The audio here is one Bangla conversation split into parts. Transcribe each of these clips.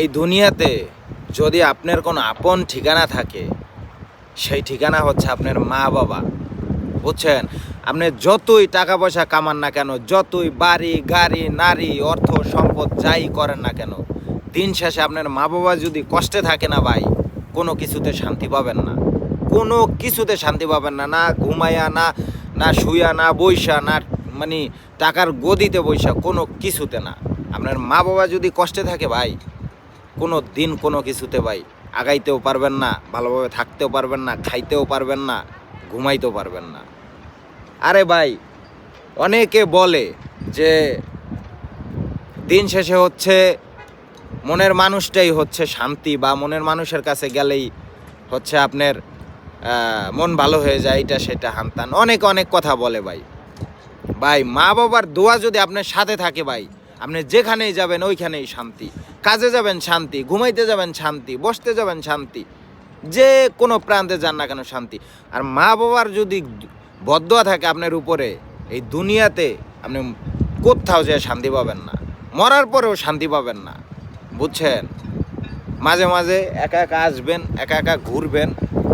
এই দুনিয়াতে যদি আপনার কোনো আপন ঠিকানা থাকে, সেই ঠিকানা হচ্ছে আপনার মা বাবা। বুঝছেন? আপনি যতই টাকা পয়সা কামান না কেন, যতই বাড়ি, গাড়ি, নারী, অর্থ, সম্পদ যাই করেন না কেন, দিন শেষে আপনার মা বাবা যদি কষ্টে থাকে না ভাই, কোনো কিছুতে শান্তি পাবেন না। কোনো কিছুতে শান্তি পাবেন না না ঘুমাইয়া, না না শুয়া না বৈশা না মানে টাকার গদিতে বৈশা কোনো কিছুতে না। আপনার মা বাবা যদি কষ্টে থাকে ভাই কোনো দিন কোনো কিছুতে ভাই আগাইতেও পারবেন না, ভালোভাবে থাকতেও পারবেন না, খাইতেও পারবেন না, ঘুমাইতেও পারবেন না। আরে ভাই, অনেকে বলে যে দিন শেষে হচ্ছে মনের মানুষটাই হচ্ছে শান্তি বা মনের মানুষের কাছে গেলেই হচ্ছে আপনার মন ভালো হয়ে যায়, এটা সেটা হানতান। অনেক অনেক কথা বলে ভাই। ভাই মা বাবার দোয়া যদি আপনার সাথে থাকে ভাই আপনি যেখানেই যাবেন, ওইখানেই শান্তি। কাজে যাবেন, শান্তি। ঘুমাইতে যাবেন, শান্তি। বসতে যাবেন, শান্তি। যে কোনো প্রান্তে যান না কেন, শান্তি। আর মা বাবার যদি বদয়া থাকে আপনার উপরে, এই দুনিয়াতে আপনি কোথাও যে শান্তি পাবেন না। মরার পরেও শান্তি পাবেন না। বুঝছেন? মাঝে মাঝে একা একা আসবেন, একা একা ঘুরবেন,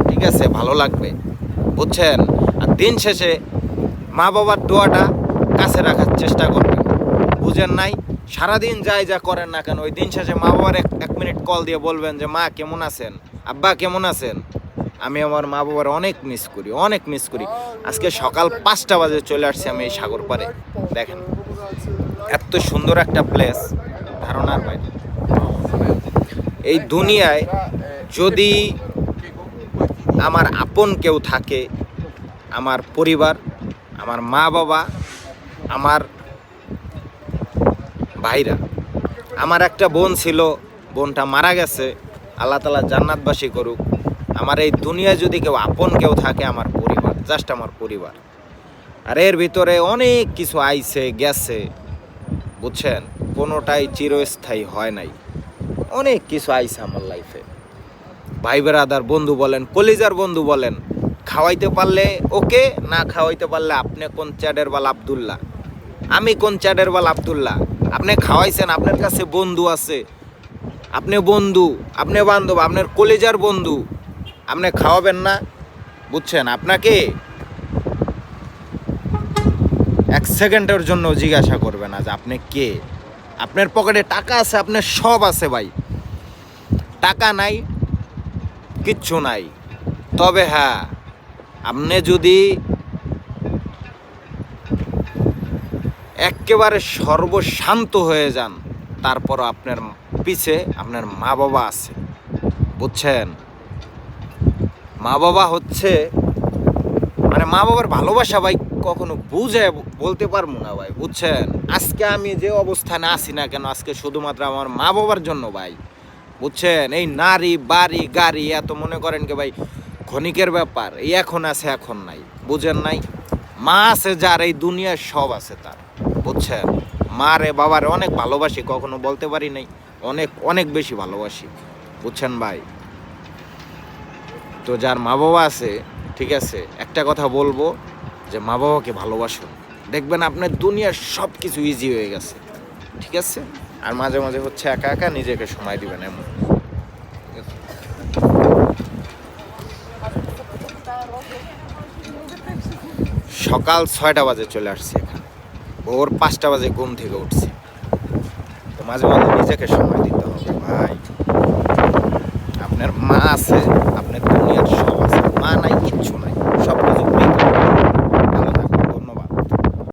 ঠিক আছে? ভালো লাগবে। বুঝছেন? আর দিন শেষে মা বাবার দোয়াটা কাছে রাখার চেষ্টা করবেন। বুঝেন নাই? সারাদিন যাই যা করেন না কেন, ওই দিন শেষে মা বাবার এক মিনিট কল দিয়ে বলবেন যে, মা, কেমন আছেন? আব্বা, কেমন আছেন? আমি আমার মা বাবার অনেক মিস করি, অনেক মিস করি। আজকে সকাল পাঁচটা বাজে চলে আসছি আমি এই সাগর পারে দেখেন, এত সুন্দর একটা প্লেস ধারণার বাইরে। এই দুনিয়ায় যদি আমার আপন কেউ থাকে, আমার পরিবার, আমার মা বাবা, আমার ভাইরা। আমার একটা বোন ছিল, বোনটা মারা গেছে, আল্লাহ তালা জান্নাতবাসী করুক। আমার এই দুনিয়ায় যদি কেউ আপন কেউ থাকে, আমার পরিবার জাস্ট আমার পরিবার। আর এর ভিতরে অনেক কিছু আইছে, গেছে, বুঝছেন? কোনোটাই চিরস্থায়ী হয় নাই। অনেক কিছু আইছে আমার লাইফে ভাই বেরাদার, বন্ধু বলেন, কলিজার বন্ধু বলেন, খাওয়াইতে পারলে ওকে, না খাওয়াইতে পারলে আপনি কোন চ্যাডের বাল আবদুল্লাহ? আমি কোন চ্যাডের বাল আবদুল্লাহ? আপনি খাওয়াইছেন, আপনার কাছে বন্ধু আছে। আপনি বন্ধু, আপনি বান্ধব, আপনার কলেজার বন্ধু। আপনি খাওয়াবেন না, বুঝছেন? আপনাকে এক সেকেন্ডের জন্য জিজ্ঞাসা করবে না যে আপনি কে? আপনার পকেটে টাকা আছে, আপনার সব আছে ভাই। টাকা নাই, কিচ্ছু নাই। তবে হ্যাঁ আপনি যদি একেবারে সর্বশান্ত হয়ে যান। তারপর আপনার পিছে আপনার মা বাবা আছে। বুঝছেন? মা বাবা হচ্ছে মানে মা বাবার ভালোবাসা ভাই কখনো বুঝে বলতে পারব না ভাই, বুঝছেন? আজকে আমি যে অবস্থানে আছি না কেন, আজকে শুধুমাত্র আমার মা বাবার জন্য ভাই, বুঝছেন? এই নারী, বাড়ি, গাড়ি, এত মনে করেন কি ভাই, ক্ষণিকের ব্যাপার, এই এখন আছে, এখন নাই, বুঝেন নাই? মা আছে যার, এই দুনিয়ার সব আছে তার, বুঝছেন? মা রে বাবারে অনেক ভালোবাসি, কখনো বলতে পারি নাই, অনেক অনেক বেশি ভালোবাসি, বুঝছেন ভাই? তো যার মা বাবা আছে, ঠিক আছে, একটা কথা বলব যে মা বাবাকে ভালোবাসুন। দেখবেন আপনার দুনিয়ার সব কিছু ইজি হয়ে গেছে, ঠিক আছে? আর মাঝে মাঝে হচ্ছে একা একা নিজেকে সময় দিবেন এমন। সকাল ছয়টা বাজে চলে আসছে এখানে। ভোর পাঁচটা বাজে ঘুম থেকে উঠছে। তো মাঝে মাঝে নিজেকে সময় দিতে হবে, ভাই। আপনার মা আছে, আপনার দুনিয়ার সব আছে। মা নাই, কিচ্ছু নাই।